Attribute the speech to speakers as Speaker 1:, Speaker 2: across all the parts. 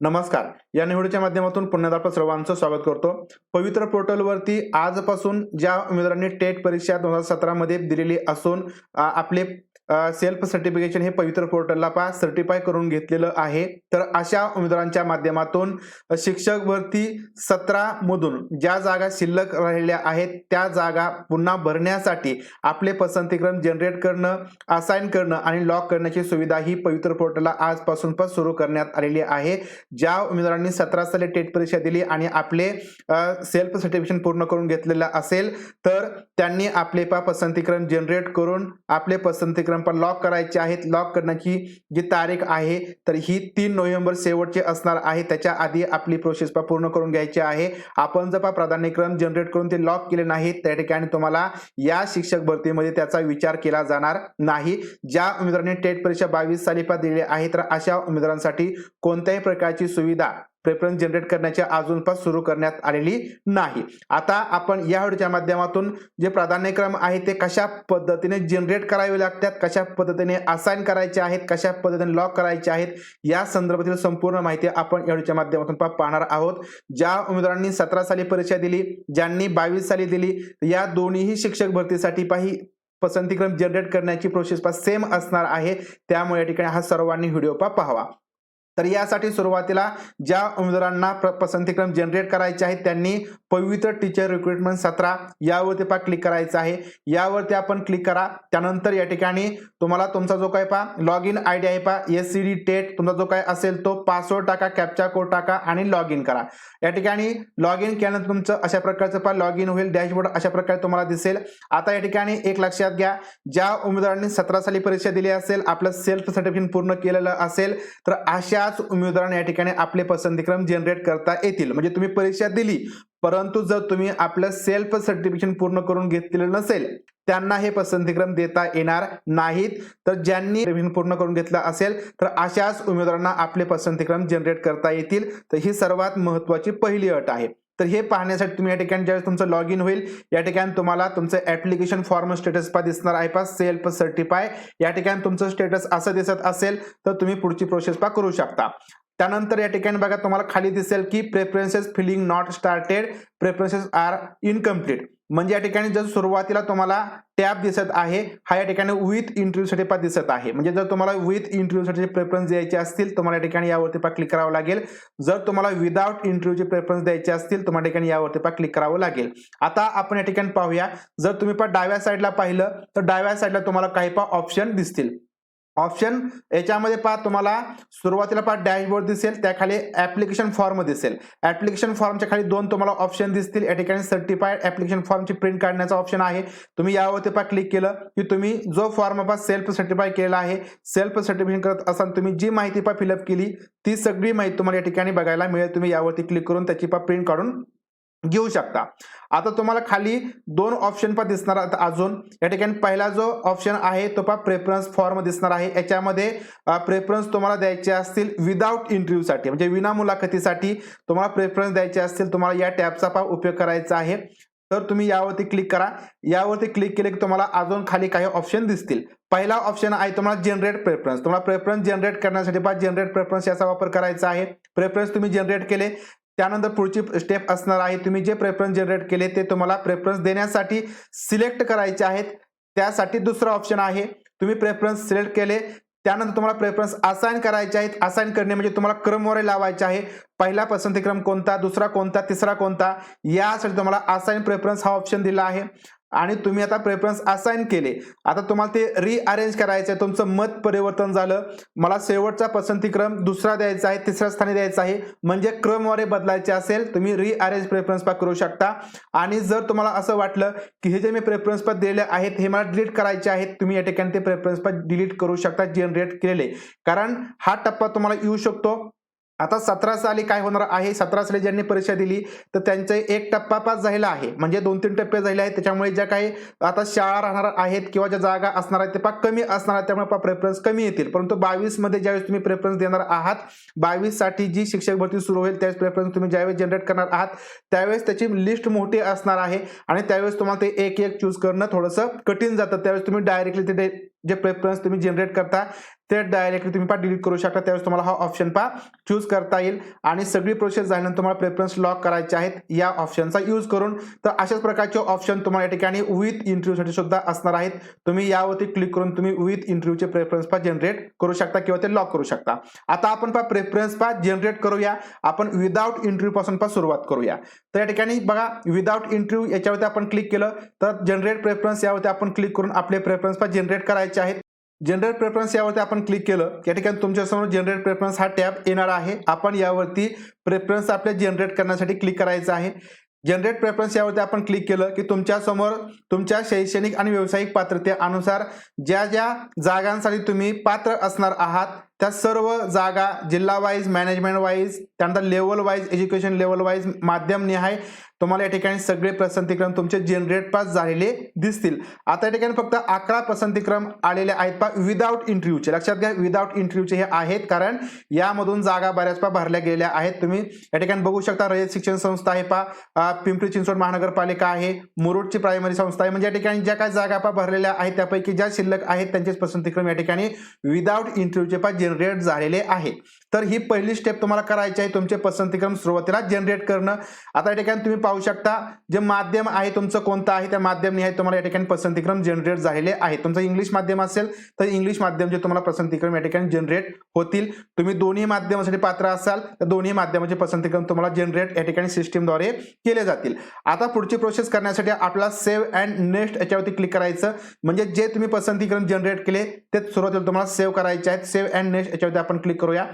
Speaker 1: नमस्कार. या निवडीच्या माध्यमातून पुन्हा आपण सर्वांचं स्वागत करतो. पवित्र पोर्टलवरती आजपासून ज्या उमेदवारांनी टेट परीक्षा दोन हजार सतरामध्ये दिलेली असून आपले सेल्फ सर्टिफिकेशन हे पवित्र पोर्टलला पा सर्टिफाय करून घेतलेलं आहे. तर अशा उमेदवारांच्या माध्यमातून शिक्षक भरती सतरामधून ज्या जागा शिल्लक राहिलेल्या आहेत त्या जागा पुन्हा भरण्यासाठी आपले पसंतीक्रम जनरेट करणं असाइन करणं आणि लॉक करण्याची सुविधा ही पवित्र पोर्टलला आजपासून पण सुरू करण्यात आलेली आहे. ज्या उमेदवारांनी सतरा साली टेट परीक्षा दिली आणि आपले सेल्फ सर्टिफिकेशन पूर्ण करून घेतलेलं असेल तर त्यांनी आपले पा पसंतीक्रम जनरेट करून आपले पसंतीक्रम पण लॉक करायचे आहेत. लॉक करण्याची जी तारीख आहे तर ही तीन नोव्हेंबर शेवटची असणार आहे. त्याच्या आधी आपली प्रोसेस पूर्ण करून घ्यायची आहे. आपण जर प्राधान्यक्रम जनरेट करून ते लॉक केले नाहीत त्या ठिकाणी तुम्हाला या शिक्षक भरतीमध्ये त्याचा विचार केला जाणार नाही. ज्या उमेदवारांनी टेट परीक्षा बावीस साली पा दिली आहे तर अशा उमेदवारांसाठी कोणत्याही प्रकारची सुविधा प्रेफरन्स जनरेट करण्याची अजूनपास सुरू करण्यात आलेली नाही. आता आपण या व्हिडिओच्या माध्यमातून जे प्राधान्यक्रम आहे ते कशा पद्धतीने जनरेट करावे लागतात कशा पद्धतीने असाइन करायचे आहेत कशा पद्धतीने लॉक करायचे आहेत या संदर्भातील संपूर्ण माहिती आपण या व्हिडिओच्या माध्यमातून पा- पाहणार आहोत. ज्या उमेदवारांनी सतरा साली परीक्षा दिली ज्यांनी बावीस साली दिली या दोन्हीही शिक्षक भरतीसाठी पाही पसंतीक्रम जनरेट करण्याची प्रोसेस पा सेम असणार आहे. त्यामुळे या ठिकाणी हा सर्वांनी व्हिडिओ पा पाहावा. तर यासाठी सुरुवातीला ज्या उमेदवारांना पसंतीक्रम जनरेट करायचे आहेत त्यांनी पवित्र टीचर रिक्रुटमेंट सतरा यावरती पा क्लिक करायचं आहे. यावरती आपण क्लिक करा. त्यानंतर या ठिकाणी तुम्हाला तुमचा जो काय पा लॉग इन आय डी आहे पा एस सी डी टेट तुमचा जो काय असेल तो पासवर्ड टाका कॅप्चा कोड टाका आणि लॉग इन करा. या ठिकाणी लॉग इन केल्यानंतर तुमचं अशा प्रकारचं पा लॉग इन होईल. डॅशबोर्ड अशा प्रकारे तुम्हाला दिसेल. आता या ठिकाणी एक लक्षात घ्या ज्या उमेदवारांनी सतरा साली परीक्षा दिली असेल आपलं सेल्फ सर्टिफिकेट पूर्ण केलेलं असेल तर अशा त्याच उमेदवारांना या ठिकाणी आपले पसंतीक्रम जनरेट करता येतील. म्हणजे तुम्ही परीक्षा दिली परंतु जर तुम्ही आपलं सेल्फ सर्टिफिकेशन पूर्ण करून घेतलेलं नसेल त्यांना हे पसंतीक्रम देता येणार नाहीत. तर ज्यांनी पूर्ण करून घेतलं असेल तर अशाच उमेदवारांना आपले पसंतीक्रम जनरेट करता येतील. तर ही सर्वात महत्वाची पहिली अट आहे. तर हे पाहण्यासाठी तुम्ही या ठिकाणी ज्यावेळेस तुमचं लॉग इन होईल या ठिकाणी तुम्हाला तुमचं ऍप्लिकेशन फॉर्म स्टेटस पा दिसणार आहे पा सेल्फ सर्टिफाय या ठिकाणी तुमचं स्टेटस असं दिसत असेल तर तुम्ही पुढची प्रोसेस पा करू शकता. त्यानंतर या ठिकाणी बघा तुम्हाला खाली दिसेल की preferences filling not started preferences are incomplete म्हणजे या ठिकाणी जर सुरुवातीला तुम्हाला टॅब दिसत आहे हा या ठिकाणी विथ इंटरव्ह्यूसाठी पण दिसत आहे. म्हणजे जर तुम्हाला विथ इंटरव्ह्यूसाठी प्रेफरन्स द्यायचे असतील तुम्हाला या ठिकाणी यावरती पण क्लिक करावं लागेल. जर तुम्हाला विदाउट इंटरव्ह्यूचे प्रेफरन्स द्यायचे असतील तुम्हाला ठिकाणी यावरती पण क्लिक करावं लागेल. आता आपण या ठिकाणी पाहूया. जर तुम्ही पण डाव्या साईडला पाहिलं तर डाव्या साईडला तुम्हाला काही पण ऑप्शन दिसतील. ऑप्शन याच्यामध्ये पहा तुम्हाला सुरुवातीला पहा डॅशबोर्ड दिसेल त्याखाली ऍप्लिकेशन फॉर्म दिसेल. ऍप्लिकेशन फॉर्मच्या खाली दोन तुम्हाला ऑप्शन दिसतील. या ठिकाणी सर्टिफाईड ऍप्लिकेशन फॉर्मची प्रिंट काढण्याचा ऑप्शन आहे. तुम्ही यावरती पहा क्लिक केलं की तुम्ही जो फॉर्म पहा सेल्फ सर्टिफाय केलेला आहे. सेल्फ सर्टिफिकेशन करत असाल तुम्ही जी माहिती पहा फिलअप केली ती सगळी माहिती तुम्हाला या ठिकाणी बघायला मिळेल. तुम्ही यावरती क्लिक करून त्याची पहा प्रिंट काढून घेऊ शकता. आता तुम्हाला खाली दोन ऑप्शन पण दिसणार अजून. या ठिकाणी पहिला जो ऑप्शन आहे तो पहा प्रेफरन्स फॉर्म दिसणार आहे. याच्यामध्ये प्रेफरन्स तुम्हाला द्यायचे असतील विदाउट इंटरव्ह्यूसाठी म्हणजे विना मुलाखतीसाठी तुम्हाला प्रेफरन्स द्यायचे असतील तुम्हाला या टॅबचा पहा उपयोग करायचा आहे. तर तुम्ही यावरती क्लिक करा. यावरती क्लिक केले की तुम्हाला अजून खाली काही ऑप्शन दिसतील. पहिला ऑप्शन आहे तुम्हाला जनरेट प्रेफरन्स तुम्हाला प्रेफरन्स जनरेट करण्यासाठी पा जनरेट प्रेफरन्स याचा वापर करायचा आहे. प्रेफरन्स तुम्ही जनरेट केले. त्यानंतर पुढची स्टेप असणार आहे. तुम्ही जे प्रेफरन्स जनरेट केले ते तुम्हाला प्रेफरन्स देण्यासाठी सिलेक्ट करायचे आहेत. त्यासाठी दुसरा ऑप्शन आहे. तुम्ही प्रेफरन्स सिलेक्ट केले त्यानंतर तुम्हाला प्रेफरन्स असाइन करायचे आहेत. असाइन करणे म्हणजे तुम्हाला क्रमवारी लावायचे आहे. पहिला पसंतीक्रम कोणता दुसरा कोणता तिसरा कोणता यासाठी तुम्हाला असाइन प्रेफरन्स हा ऑप्शन दिला आहे. आणि तुम्ही आता प्रेफरन्स असाइन केले. आता तुम्हाला ते रिअरेंज करायचं आहे तुमचं मत परिवर्तन झालं. मला शेवटचा पसंतीक्रम दुसरा द्यायचा आहे तिसऱ्या स्थानी द्यायचा आहे. म्हणजे क्रमवारे बदलायचे असेल तुम्ही रिअरेंज प्रेफरन्स पा करू शकता. आणि जर तुम्हाला असं वाटलं की हे जे मी प्रेफरन्स पा दिलेले आहेत हे मला डिलीट करायचे आहेत तुम्ही या ठिकाणी ते प्रेफरन्स पा डिलीट करू शकता जनरेट केलेले. कारण हा टप्पा तुम्हाला येऊ शकतो. आता सतरा साली काय होणार आहे? सतरा साली ज्यांनी परीक्षा दिली तर त्यांचे एक टप्पा पास झालेला आहे. म्हणजे दोन तीन टप्पे झाले आहेत. त्याच्यामुळे ज्या काही आता शाळा राहणार आहेत किंवा ज्या जागा असणार आहेत ते पा कमी असणार आहेत. त्यामुळे पा प्रेफरन्स कमी येतील. परंतु बावीसमध्ये ज्यावेळेस तुम्ही प्रेफरन्स देणार आहात बावीससाठी जी शिक्षक भरती सुरू होईल त्यावेळेस प्रेफरन्स तुम्ही ज्यावेळेस जनरेट करणार आहात त्यावेळेस त्याची लिस्ट मोठी असणार आहे. आणि त्यावेळेस तुम्हाला ते एक एक चूज करणं थोडंसं कठीण जातं. त्यावेळेस तुम्ही डायरेक्टली ते जे प्रेफरन्स तुम्ही जनरेट करता ते डायरेक्टली तुम्ही पा डिलीट करू शकता. त्यावेळेस तुम्हाला हा ऑप्शन पा चूज करता येईल. आणि सगळी प्रोसेस झाल्यानंतर तुम्हाला प्रेफरन्स लॉक करायचे आहेत. या ऑप्शनचा यूज करून. तर अशाच प्रकारचे ऑप्शन तुम्हाला या ठिकाणी विथ इंटरव्ह्यूसाठी सुद्धा असणार आहेत. तुम्ही यावरती क्लिक करून तुम्ही विथ इंटरव्ह्यूचे प्रेफरन्स पा जनरेट करू शकता किंवा ते लॉक करू शकता. आता आपण पा प्रेफरन्स पा जनरेट करूया. आपण विदाउट इंटरव्ह्यू पासून पा सुरुवात करूया. तर या ठिकाणी बघा विदाऊट इंटरव्ह्यू याच्यावरती आपण क्लिक केलं. तर जनरेट प्रेफरन्स यावरती आपण क्लिक करून आपले प्रेफरन्स पा जनरेट करायचे आहेत. जनरेट प्रेफरन्स यावरती आपण क्लिक केलं. या ठिकाणी तुमच्यासमोर जनरेट प्रेफरन्स हा टॅब येणार आहे. आपण यावरती प्रेफरन्स आपले जनरेट करण्यासाठी क्लिक करायचं आहे. जनरेट प्रेफरन्स यावरती आपण क्लिक केलं की तुमच्यासमोर तुमच्या शैक्षणिक आणि व्यावसायिक पात्रतेनुसार ज्या ज्या जागांसाठी तुम्ही पात्र असणार आहात त्या सर्व जागा जिल्हा वाईज मॅनेजमेंट वाईज त्यानंतर level wise education level wise माध्यम निहाय तुम्हाला या ठिकाणी सगळे पसंतीक्रम तुमचे जनरेट पास झालेले दिसतील. आता या ठिकाणी फक्त अकरा पसंतीक्रम आलेले आहेत पा विदाउट इंटरव्ह्यूचे लक्षात घ्या विदाउट इंटरव्ह्यूचे हे आहेत कारण यामधून जागा बऱ्याच पा भरल्या गेलेल्या आहेत. तुम्ही या ठिकाणी बघू शकता रयत शिक्षण संस्था आहे पा पिंपरी चिंचवड महानगरपालिका आहे मुरुडची प्रायमरी संस्था आहे. म्हणजे या ठिकाणी ज्या काही जागा पा भरलेल्या आहेत त्यापैकी ज्या शिल्लक आहेत त्यांचेच पसंतीक्रम या ठिकाणी विदाउट इंटरव्ह्यूचे पा जनरेट झालेले आहेत. तर ही पहिली स्टेप तुम्हाला करायची आहे. तुमचे पसंतीक्रम सुरुवातीला जनरेट करणं. आता या ठिकाणी तुम्ही पाहू शकता जे माध्यम आहे तुमचं कोणतं आहे त्या माध्यम निहाय तुम्हाला या ठिकाणी पसंतीक्रम जनरेट झालेले आहे तुमचं इंग्लिश माध्यम असेल तर इंग्लिश माध्यमचे तुम्हाला पसंतीक्रम या ठिकाणी जनरेट होतील. तुम्ही दोन्ही माध्यमासाठी पात्र असाल तर दोन्ही माध्यमाचे पसंतीक्रम तुम्हाला जनरेट या ठिकाणी सिस्टीमद्वारे केले जातील. आता पुढची प्रोसेस करण्यासाठी आपला सेव्ह अँड नेक्स्ट याच्यावरती क्लिक करायचं. म्हणजे जे तुम्ही पसंतीक्रम जनरेट केले ते सुरुवातीला तुम्हाला सेव्ह करायचे आहेत. सेव्ह अँड नेक्स्ट याच्यावरती आपण क्लिक करूया.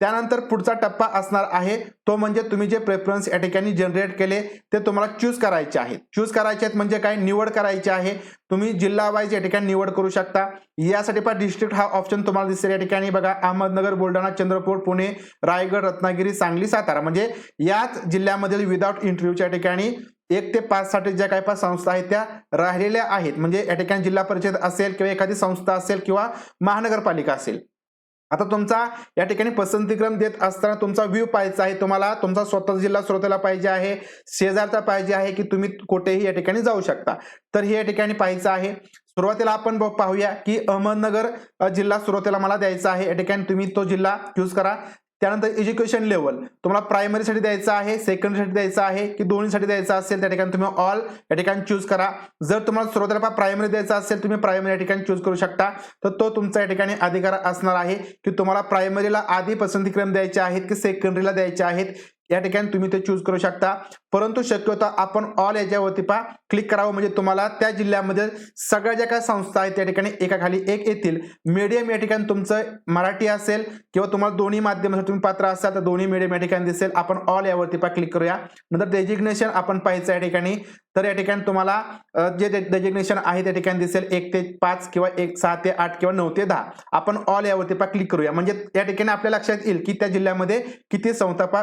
Speaker 1: त्यानंतर पुढचा टप्पा असणार आहे तो म्हणजे तुम्ही जे प्रेफरन्स या ठिकाणी जनरेट केले ते तुम्हाला चूज करायचे आहेत. चूज करायचे आहेत म्हणजे काय? निवड करायची आहे. तुम्ही जिल्हा वाईज या ठिकाणी निवड करू शकता. यासाठी पण डिस्ट्रिक्ट हा ऑप्शन तुम्हाला दिसेल या ठिकाणी. बघा अहमदनगर बुलढाणा चंद्रपूर पुणे रायगड रत्नागिरी सांगली सातारा. म्हणजे याच जिल्ह्यामधील विदाउट इंटरव्ह्यूच्या ठिकाणी एक ते पाच साठी ज्या काही पाच संस्था आहेत त्या राहिलेल्या आहेत. म्हणजे या ठिकाणी जिल्हा परिषद असेल किंवा एखादी संस्था असेल किंवा महानगरपालिका असेल. आता तुमचा या ठिकाणी पसंतीक्रम देत असताना तुमचा व्ह्यू पाहायचा आहे. तुम्हाला तुमचा स्वतः जिल्हा सुरुवातीला पाहिजे आहे. शेजारचा पाहिजे आहे की तुम्ही कुठेही या ठिकाणी जाऊ शकता. तर हे या ठिकाणी पाहायचं आहे. सुरुवातीला आपण पाहूया की अहमदनगर जिल्हा सुरुवातीला मला द्यायचा आहे. या ठिकाणी तुम्ही तो जिल्हा चूज करा. त्यानंतर एज्युकेशन लेवल तुम्हाला प्रायमरीसाठी द्यायचं आहे सेकंडरीसाठी द्यायचं आहे की दोन्हीसाठी द्यायचं असेल त्या ठिकाणी तुम्ही ऑल या ठिकाणी चूज करा. जर तुम्हाला सुरुवातीला प्रायमरी द्यायचा असेल तुम्ही प्रायमरी या ठिकाणी चूज करू शकता. तर तो तुमचा या ठिकाणी अधिकार असणार आहे की तुम्हाला प्रायमरीला आधी पसंतीक्रम द्यायचे आहेत की सेकंडरीला द्यायचे आहेत. या ठिकाणी तुम्ही ते चूज करू शकता. परंतु शक्यतो आपण ऑल याच्यावरती पहा. क्लिक करावं म्हणजे तुम्हाला त्या जिल्ह्यामध्ये सगळ्या ज्या काही संस्था आहेत त्या ठिकाणी एकाखाली एक येतील. मीडियम या ठिकाणी तुमचं मराठी असेल किंवा तुम्हाला दोन्ही माध्यमासाठी तुम्ही पात्र असाल तर दोन्ही मीडियम या ठिकाणी दिसेल. आपण ऑल यावरती पहा क्लिक करूया. नंतर डेजिग्नेशन आपण पाहायचं या ठिकाणी. तर या ठिकाणी तुम्हाला जे डेजिग्नेशन आहे त्या ठिकाणी दिसेल. एक ते पाच किंवा एक सहा ते आठ किंवा नऊ ते दहा. आपण ऑल यावरती पहा क्लिक करूया. म्हणजे या ठिकाणी आपल्या लक्षात येईल की त्या जिल्ह्यामध्ये किती संस्था पा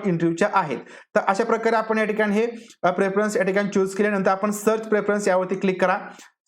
Speaker 1: विदाउट इंटरव्ह्यूच्या आहेत. तर अशा प्रकारे आपण या ठिकाणी हे प्रेफरन्स या ठिकाणी चूज केल्यानंतर आपण सर्च प्रेफरन्स यावरती क्लिक करा.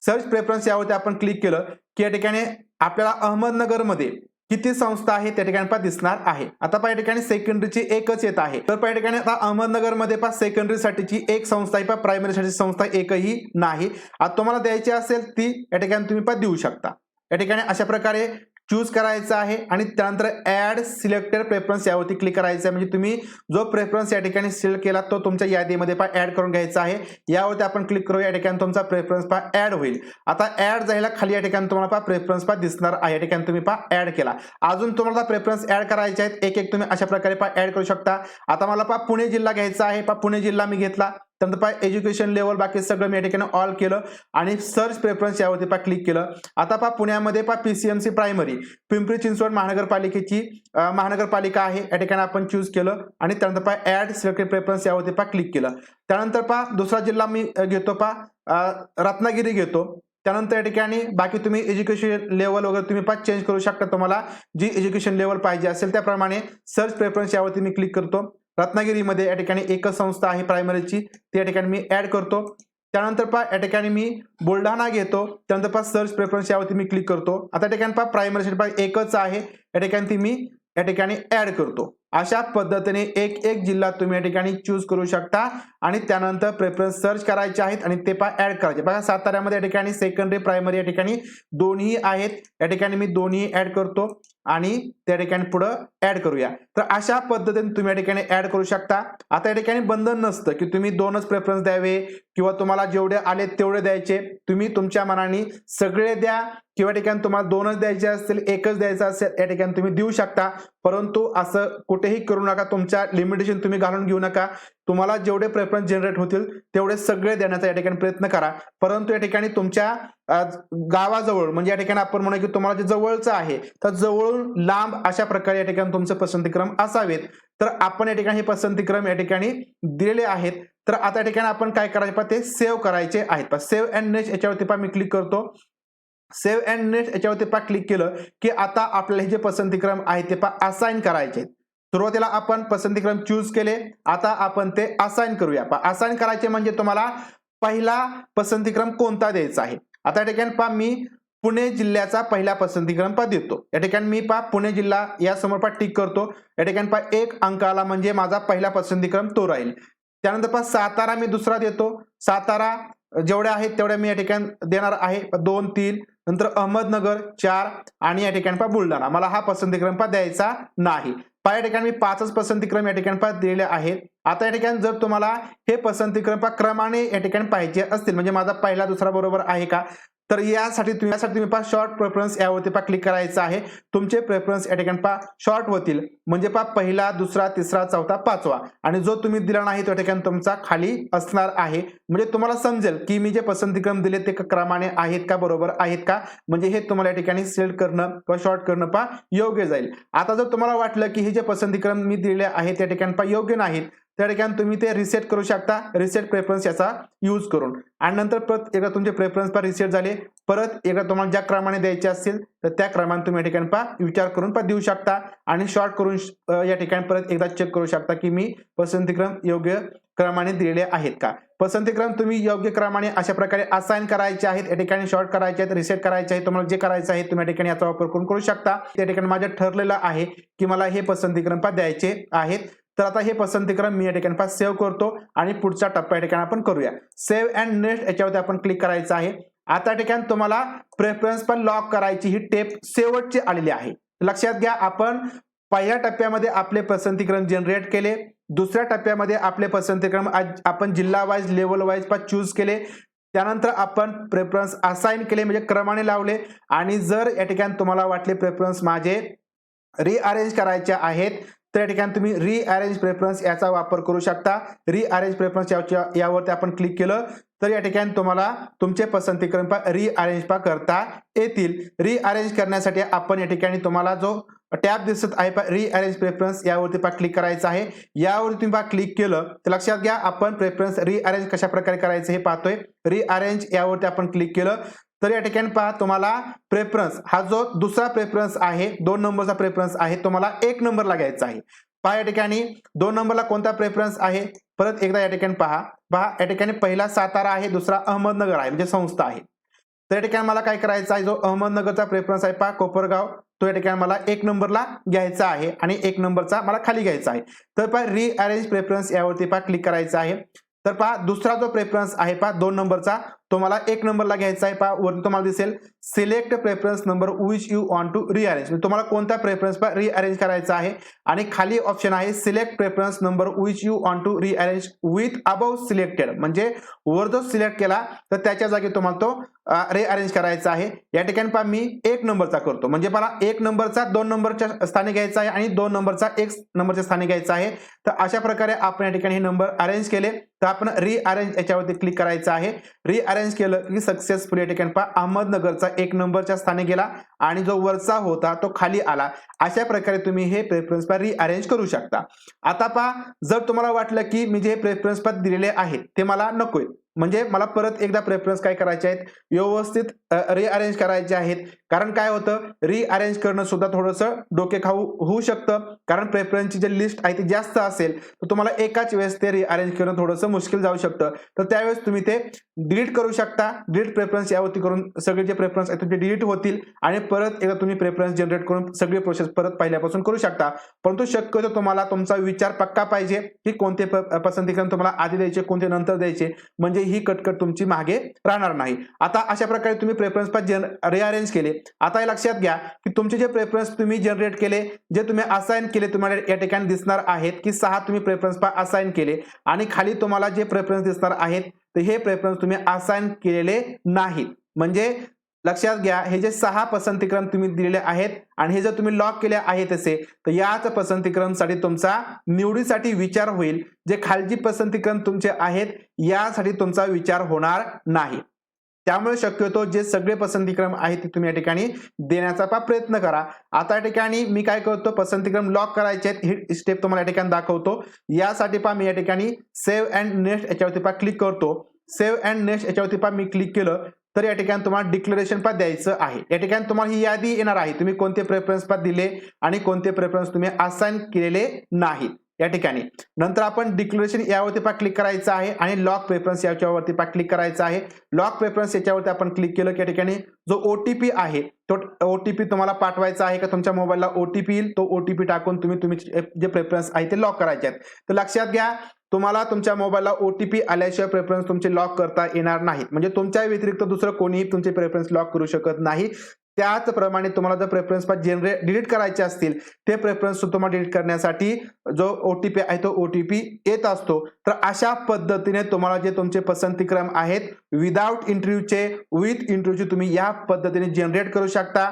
Speaker 1: सर्च प्रेफरन्स यावरती आपण क्लिक केलं की या ठिकाणी आपल्याला अहमदनगरमध्ये किती संस्था आहे त्या ठिकाणी पण दिसणार आहे. आता पा या ठिकाणी सेकंडरीची एकच येत आहे. तर पा या ठिकाणी आता अहमदनगरमध्ये पण सेकंडरीसाठीची एक संस्था आहे. पण प्रायमरी साठी संस्था एकही नाही. आता तुम्हाला द्यायची असेल ती या ठिकाणी तुम्ही पण देऊ शकता. या ठिकाणी अशा प्रकारे चूज करायचं आहे आणि त्यानंतर ऍड सिलेक्टेड प्रेफरन्स यावरती क्लिक करायचं आहे. म्हणजे तुम्ही जो प्रेफरन्स या ठिकाणी सिलेक्ट केला तो तुमच्या यादीमध्ये पा ऍड करून घ्यायचा आहे. यावरती आपण क्लिक करू या ठिकाणी तुमचा प्रेफरन्स पा ऍड होईल. आता ऍड जायला खाली या ठिकाणी तुम्हाला पा प्रेफरन्स पा दिसणार आहे. या ठिकाणी तुम्ही पा ऍड केला. अजून तुम्हाला प्रेफरन्स ऍड करायचे आहेत एक एक तुम्ही अशा प्रकारे पा ऍड करू शकता. आता मला पा पुणे जिल्हा घ्यायचा आहे. पा पुणे जिल्हा मी घेतला. त्यानंतर पाय एज्युकेशन लेवल बाकी सगळं मी या ठिकाणी ऑल केलं. आणि सर्च प्रेफरन्स यावरती पा क्लिक केलं. आता पा पुण्यामध्ये पा पीसीएमसी प्रायमरी पिंपरी चिंचवड महानगरपालिकेची महानगरपालिका आहे. या ठिकाणी आपण चूज केलं. आणि त्यानंतर पा ऍड सिलेक्टेड प्रेफरन्स यावरती पा क्लिक केलं. त्यानंतर पा दुसरा जिल्हा मी घेतो पा रत्नागिरी घेतो. त्यानंतर या ठिकाणी बाकी तुम्ही एज्युकेशन लेवल वगैरे तुम्ही पा चेंज करू शकता तुम्हाला. जी एज्युकेशन लेवल पाहिजे असेल त्याप्रमाणे सर्च प्रेफरन्स यावरती मी क्लिक करतो. रत्नागिरीमध्ये या ठिकाणी एकच संस्था आहे प्रायमरीची ती या ठिकाणी मी ऍड करतो त्यानंतर पहा या ठिकाणी मी बुलढाणा घेतो त्यानंतर पहा सर्च प्रेफरन्स यावरती मी क्लिक करतो आता ठिकाणी पहा प्रायमरी पहा एकच आहे या ठिकाणी ती मी या ठिकाणी ॲड करतो अशा पद्धतीने एक एक जिल्हा तुम्ही या ठिकाणी चूज करू शकता आणि त्यानंतर प्रेफरन्स सर्च करायचे आहेत आणि ते पा ऍड करायचे बघा साताऱ्यामध्ये या ठिकाणी सेकंडरी प्रायमरी या ठिकाणी दोन्ही आहेत या ठिकाणी मी दोन्ही ऍड करतो आणि त्या ठिकाणी पुढं ऍड करूया. तर अशा पद्धतीने तुम्ही या ठिकाणी ऍड करू शकता. आता या ठिकाणी बंधन नसतं की तुम्ही दोनच प्रेफरन्स द्यावे किंवा तुम्हाला जेवढे आले तेवढे द्यायचे. तुम्ही तुमच्या मनाने सगळे द्या किंवा ठिकाणी तुम्हाला दोनच द्यायचे असतील एकच द्यायचं असेल या ठिकाणी तुम्ही देऊ शकता. परंतु असं कुठेही करू नका. तुमच्या लिमिटेशन तुम्ही घालून घेऊ नका. तुम्हाला जेवढे प्रेफरन्स जनरेट होतील तेवढे सगळे देण्याचा या ठिकाणी प्रयत्न करा. परंतु या ठिकाणी तुमच्या गावाजवळ म्हणजे या ठिकाणी आपण म्हणू की तुम्हाला जे जवळचं आहे तर जवळून लांब अशा प्रकारे या ठिकाणी तुमचे पसंतीक्रम असावेत. तर आपण या ठिकाणी हे पसंतीक्रम या ठिकाणी दिलेले आहेत. तर आता या ठिकाणी आपण काय करायचे पहा ते सेव्ह करायचे आहेत. सेव्ह अँड नेक्स्ट याच्यावरती पहा मी क्लिक करतो. सेव्ह अँड नेक्स्ट याच्यावरती पहा क्लिक केलं की आता आपल्याला हे जे पसंतीक्रम आहे ते पहा असाइन करायचे आहेत. सुरुवातीला आपण पसंतीक्रम चूज केले. आता आपण ते असाइन करूया. पहा असाइन करायचे म्हणजे तुम्हाला पहिला पसंतीक्रम कोणता द्यायचा आहे? आता या ठिकाणी पहा मी पुणे जिल्ह्याचा पहिला पसंतीक्रम पहा देतो. या ठिकाणी मी पहा पुणे जिल्हा या समोर टिक करतो. या ठिकाणी पहा एक अंक आला म्हणजे माझा पहिला पसंतीक्रम तो राहील. त्यानंतर पहा सातारा मी दुसरा देतो. सातारा जेवढ्या आहेत तेवढ्या मी या ठिकाणी देणार आहे. दोन तीन नंतर अहमदनगर चार आणि या ठिकाणी पा बुलढाणा. मला हा पसंतीक्रम पा द्यायचा नाही. पहा या ठिकाणी मी पाचच पसंतीक्रम या ठिकाणी पहा दिलेले आहेत. आता या ठिकाणी जर तुम्हाला हे पसंतीक्रम पहा क्रमाने या ठिकाणी पाहिजे असतील म्हणजे माझा पहिला दुसरा बरोबर आहे का? तर यासाठी तुम्ही यासाठी तुम्ही पहा शॉर्ट प्रेफरन्स यावरती पहा क्लिक करायचं आहे. तुमचे प्रेफरन्स या ठिकाणी पहा शॉर्ट होतील म्हणजे पहा पहिला दुसरा तिसरा चौथा पाचवा. आणि जो तुम्ही दिला नाही त्या ठिकाणी तुमचा खाली असणार आहे. म्हणजे तुम्हाला समजेल की मी जे पसंतीक्रम दिले ते क्रमाने आहेत का बरोबर आहेत का? म्हणजे हे तुम्हाला या ठिकाणी सिलेक्ट करणं किंवा शॉर्ट करणं पहा योग्य जाईल. आता जर तुम्हाला वाटलं की हे जे पसंतीक्रम मी दिलेले आहेत त्या ठिकाणी पहा योग्य नाहीत. त्या ठिकाणी तुम्ही ते रिसेट करू शकता. रिसेट प्रेफरन्स याचा यूज करून. आणि नंतर परत एकदा तुमचे प्रेफरन्स पा रिसेट झाले. परत एकदा तुम्हाला ज्या क्रमाने द्यायचे असतील तर त्या क्रमाने तुम्ही या ठिकाणी पा विचार करून पा देऊ शकता. आणि शॉर्ट करून या ठिकाणी परत एकदा चेक करू शकता की मी पसंतीक्रम योग्य क्रमाने दिलेले आहेत का? पसंतीक्रम तुम्ही योग्य क्रमाने अशा प्रकारे असाइन करायचे आहेत. या ठिकाणी शॉर्ट करायचे आहेत रिसेट करायचे आहेत तुम्हाला जे करायचं आहे तुम्ही या ठिकाणी याचा वापर करून करू शकता. त्या ठिकाणी माझ्या ठरलेलं आहे की मला हे पसंतीक्रम पा द्यायचे आहेत. तर आता हे पसंतीक्रम मी या ठिकाणी पहा सेव्ह करतो आणि पुढचा टप्पा या ठिकाणी आपण करूया. सेव्ह अँड नेक्स्ट याच्यावरती आपण क्लिक करायचं आहे. आता या ठिकाणी तुम्हाला प्रेफरन्स पण लॉक करायची ही टेप शेवटची आलेली आहे. लक्षात घ्या आपण पहिल्या टप्प्यामध्ये आपले पसंतीक्रम जनरेट केले. दुसऱ्या टप्प्यामध्ये आपले पसंतीक्रम आपण जिल्हा वाईज लेवल वाईज पण चूज केले. त्यानंतर आपण प्रेफरन्स असाइन केले म्हणजे क्रमाने लावले. आणि जर या ठिकाणी तुम्हाला वाटले प्रेफरन्स माझे रिअरेंज करायचे आहेत तर या ठिकाणी तुम्ही रिअरेंज प्रेफरन्स याचा वापर करू शकता. रिअरेंज प्रेफरन्स याच्या यावरती आपण क्लिक केलं तर या ठिकाणी तुम्हाला तुमचे पसंतीक्रम पा रिअरेंज पा करता येतील. रिअरेंज करण्यासाठी आपण या ठिकाणी तुम्हाला जो टॅब दिसत आहे पा रिअरेंज प्रेफरन्स यावरती पा क्लिक करायचं आहे. यावरती तुम्ही पा क्लिक केलं तर लक्षात घ्या आपण प्रेफरन्स रिअरेंज कशा प्रकारे करायचं हे पाहतोय. रिअरेंज यावरती आपण क्लिक केलं तर या ठिकाणी पहा तुम्हाला प्रेफरन्स हा जो दुसरा प्रेफरन्स आहे दोन नंबरचा प्रेफरन्स आहे तुम्हाला एक नंबरला घ्यायचा आहे. पहा या ठिकाणी दोन नंबरला कोणता प्रेफरन्स आहे? परत एकदा या ठिकाणी पहा. पहा या ठिकाणी पहिला सातारा आहे दुसरा अहमदनगर आहे म्हणजे संस्था आहे. तर या ठिकाणी मला काय करायचं आहे? जो अहमदनगरचा प्रेफरन्स आहे पहा कोपरगाव तो या ठिकाणी मला एक नंबरला घ्यायचा आहे आणि एक नंबरचा मला खाली घ्यायचा आहे. तर पहा रिअरेंज प्रेफरन्स यावरती पहा क्लिक करायचं आहे. तर पहा दुसरा जो प्रेफरन्स आहे पहा दोन नंबरचा तो मला एक नंबरला घ्यायचा आहे पहा वरती तुम्हाला दिसेल. Select preference number which you want to rearrange म्हणजे तुम्हाला कोणता प्रेफरन्स पहा रिअरेंज करायचा आहे. आणि खाली ऑप्शन आहे select preference number which you want to rearrange with above selected म्हणजे वर जो सिलेक्ट केला तर त्याच्या जागी तुम्हाला तो रिअरेंज करायचा आहे. या ठिकाणी पहा मी एक नंबरचा करतो. म्हणजे मला एक नंबरचा दोन नंबरच्या स्थानी घ्यायचा आहे आणि दोन नंबरचा एक नंबरच्या स्थानी घ्यायचा आहे. तर अशा प्रकारे आपण या ठिकाणी हे नंबर अरेंज केले. तर आपण रिअरेंज याच्यावरती क्लिक करायचं आहे. रिअरेंज केलं की सक्सेसफुल या ठिकाणी पहा अहमदनगरचा एक नंबरच्या स्थानी गेला आणि जो वरचा होता तो खाली आला. अशा प्रकारे तुम्ही हे प्रेफरन्स पॅ रिअरेंज करू शकता. आता पहा जर तुम्हाला वाटलं की मी जे प्रेफरन्स पॅ दिलेले आहेत ते मला नकोय. म्हणजे मला परत एकदा प्रेफरन्स काय करायचे आहेत? व्यवस्थित रिअरेंज करायचे आहेत. कारण काय होतं? रिअरेंज करणं सुद्धा थोडंसं डोके खाऊ होऊ शकतं. कारण प्रेफरन्सची जे लिस्ट आहे ती जास्त असेल तर तुम्हाला एकाच वेळेस ते रिअरेंज करणं थोडंसं मुश्किल जाऊ शकतं. तर त्यावेळेस तुम्ही ते डिलीट करू शकता. डिलीट प्रेफरन्स यावरती करून सगळे जे प्रेफरन्स आहेत तुमचे डिलीट होतील. आणि परत एकदा तुम्ही प्रेफरन्स जनरेट करून सगळी प्रोसेस परत पहिल्यापासून करू शकता. परंतु शक्यतो तुम्हाला तुमचा विचार पक्का पाहिजे की कोणते प- तुम्हाला आधी द्यायचे कोणते नंतर द्यायचे. म्हणजे ही कटकट तुमची मागे राहणार नाही. आता अशा प्रकारे तुम्ही प्रेफरन्स पास जन रिअरेंज केले. आता हे लक्षात घ्या की तुमचे जे प्रेफरन्स तुम्ही जनरेट केले जे तुम्ही असाइन केले तुम्हाला या ठिकाणी दिसणार आहेत की सहा तुम्ही प्रेफरन्स पास असाइन केले. आणि खाली तुम्हाला जे प्रेफरन्स दिसणार आहेत तर हे प्रेफरन्स तुम्ही असाइन केलेले नाहीत. म्हणजे लक्षात घ्या हे जे सहा पसंतीक्रम तुम्ही दिलेले आहेत आणि हे जर तुम्ही लॉक केले आहे तसे तर याच पसंतीक्रमसाठी तुमचा निवडीसाठी विचार होईल. जे खालची पसंतीक्रम तुमचे आहेत यासाठी तुमचा विचार होणार नाही. त्यामुळे शक्यतो जे सगळे पसंतीक्रम आहेत ते तुम्ही या ठिकाणी देण्याचा प्रयत्न करा. आता या ठिकाणी मी काय करतो पसंतीक्रम लॉक करायचे आहेत ही स्टेप तुम्हाला या ठिकाणी दाखवतो. यासाठी पा मी या ठिकाणी सेव्ह अँड नेक्स्ट याच्यावरती पा क्लिक करतो. सेव्ह अँड नेक्स्ट याच्यावरती पा मी क्लिक केलं तर या ठिकाणी तुम्हाला डिक्लेरेशन पद द्यायचं आहे. या ठिकाणी तुम्हाला ही यादी येणार आहे. तुम्ही कोणते प्रेफरन्स पद दिले आणि कोणते प्रेफरन्स तुम्ही असाइन केलेले नाहीत. या ठिकाणी. नंतर आपण डिक्लेरेशन यावरती पा क्लिक करायचं आहे आणि लॉक प्रेफरन्स याच्यावरती पा क्लिक करायचं आहे. लॉक प्रेफरन्स याच्यावरती आपण क्लिक केलं की या ठिकाणी जो ओटीपी आहे तो ओटीपी तुम्हाला पाठवायचा आहे का? तुमच्या मोबाईलला ओटीपी येईल. तो ओटीपी टाकून तुम्ही तुम्ही जे प्रेफरन्स आहे ते लॉक करायचे आहेत. तर लक्षात घ्या तुम्हाला तुमच्या मोबाईलला ओ टी पी आल्याशिवाय प्रेफरन्स तुमचे लॉक करता येणार नाहीत. म्हणजे तुमच्या व्यतिरिक्त दुसरं कोणीही तुमचे प्रेफरन्स लॉक करू शकत नाही. त्याचप्रमाणे तुम्हाला जर प्रेफरन्स जनरेट डिलीट करायचे असतील ते प्रेफरन्स तुम्हाला डिलीट करण्यासाठी जो ओ टी पी आहे तो ओ टी पी येत असतो. तर अशा पद्धतीने तुम्हाला जे तुमचे पसंतीक्रम आहेत विदाउट इंटरव्ह्यूचे विथ इंटरव्ह्यूचे तुम्ही या पद्धतीने जनरेट करू शकता.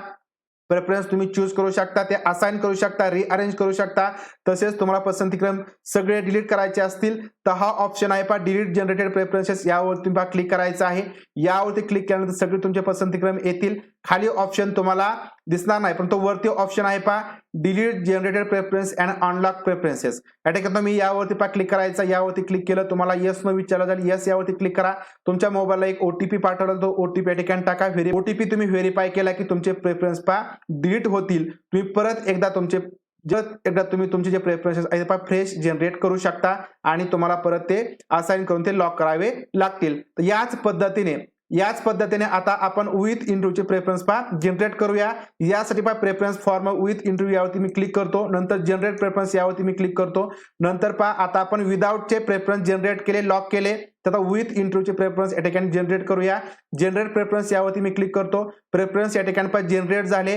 Speaker 1: प्रेफरन्स तुम्ही चूज करू शकता ते असाइन करू शकता रिअरेंज करू शकता. तसेच तुम्हाला पसंतीक्रम सगळे डिलीट करायचे असतील तर हा ऑप्शन आहे पहा डिलीट जनरेटेड प्रेफरन्सेस यावरती पहा क्लिक करायचं आहे. यावरती क्लिक केल्यानंतर सगळे तुमचे पसंतीक्रम येतील. खाली ऑप्शन तुम्हाला दिसणार नाही पण तो वरती ऑप्शन आहे पहा. Delete generated preference and unlock preferences या ठिकाणी मी यावरती पहा क्लिक करायचा. यावरती क्लिक केलं तुम्हाला येस न विचारलं जाईल. येस यावरती क्लिक करा. तुमच्या मोबाईलला एक ओटीपी पाठवला तो ओटीपी या ठिकाणी टाका. व्हेरी ओटीपी तुम्ही व्हेरीफाय केला की तुमचे प्रेफरन्स पहा डिलीट होतील. तुम्ही परत एकदा तुमचे जर एकदा तुम्ही तुमचे जे प्रेफरन्सेस आहेत पहा फ्रेश जनरेट करू शकता आणि तुम्हाला परत ते असाइन करून ते लॉक करावे लागतील. तर याच पद्धतीने याच पद्धतीने आता आपण विथ इंटरव्ह्यूचे प्रेफरन्स पहा. जनरेट करूया. यासाठी पहा प्रेफरन्स फॉर्म विथ इंटरव्ह्यू यावरती मी क्लिक करतो. नंतर जनरेट प्रेफरन्स यावरती मी क्लिक करतो. नंतर पहा आता आपण विदाऊटचे प्रेफरन्स जनरेट केले लॉक केले. तर विथ इंटरव्ह्यूचे प्रेफरन्स या ठिकाणी जनरेट करूया. जनरेट प्रेफरन्स यावरती मी क्लिक करतो. प्रेफरन्स या ठिकाणी पाच जनरेट झाले.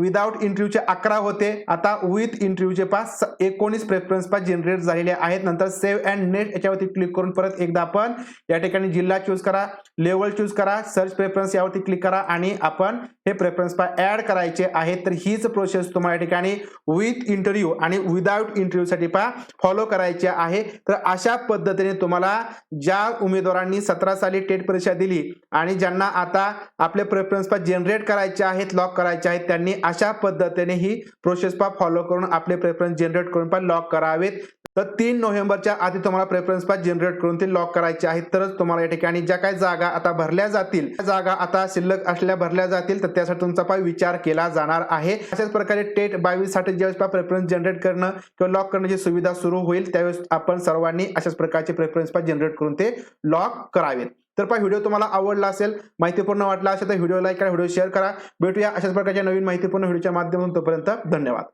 Speaker 1: विदाउट इंटरव्ह्यूचे अकरा होते. आता विथ इंटरव्ह्यूचे पास एकोणीस प्रेफरन्स पा जनरेट झालेले आहेत. नंतर सेव्ह अँड नेट याच्यावरती क्लिक करून परत एकदा आपण या ठिकाणी जिल्हा चूज करा लेवल चूज करा सर्च प्रेफरन्स यावरती क्लिक करा आणि आपण हे प्रेफरन्स पा ऍड करायचे आहेत. तर हीच प्रोसेस तुम्हाला या ठिकाणी विथ इंटरव्ह्यू आणि विदाउट इंटरव्ह्यूसाठी पा फॉलो करायचे आहे. तर अशा पद्धतीने तुम्हाला ज्या उमेदवारांनी सतरा साली टेट परीक्षा दिली आणि ज्यांना आता आपले प्रेफरन्स पा जनरेट करायचे आहेत लॉक करायचे आहेत त्यांनी अशा पद्धतीने ही प्रोसेस पा फॉलो करून आपले प्रेफरन्स जनरेट करून पण लॉक करावेत. तर तीन नोव्हेंबरच्या आधी तुम्हाला प्रेफरन्स पास जनरेट करून ते लॉक करायचे आहेत. तरच तुम्हाला या ठिकाणी ज्या काही जागा आता भरल्या जातील त्या जागा आता शिल्लक असल्या भरल्या जातील तर त्यासाठी तुमचा पाय विचार केला जाणार आहे. अशाच प्रकारे टेट बावीससाठी ज्यावेळेस पा प्रेफरन्स जनरेट करणं किंवा लॉक करण्याची सुविधा सुरू होईल त्यावेळेस आपण सर्वांनी अशाच प्रकारचे प्रेफरन्स पास जनरेट करून ते लॉक करावेत. तर पहा व्हिडिओ तुम्हाला आवडला असेल माहितीपूर्ण वाटला असेल तर व्हिडिओ लाईक करा व्हिडिओ शेअर करा. भेटूया अशाच प्रकारच्या नवीन माहितीपूर्ण व्हिडिओच्या माध्यमातून तोपर्यंत धन्यवाद.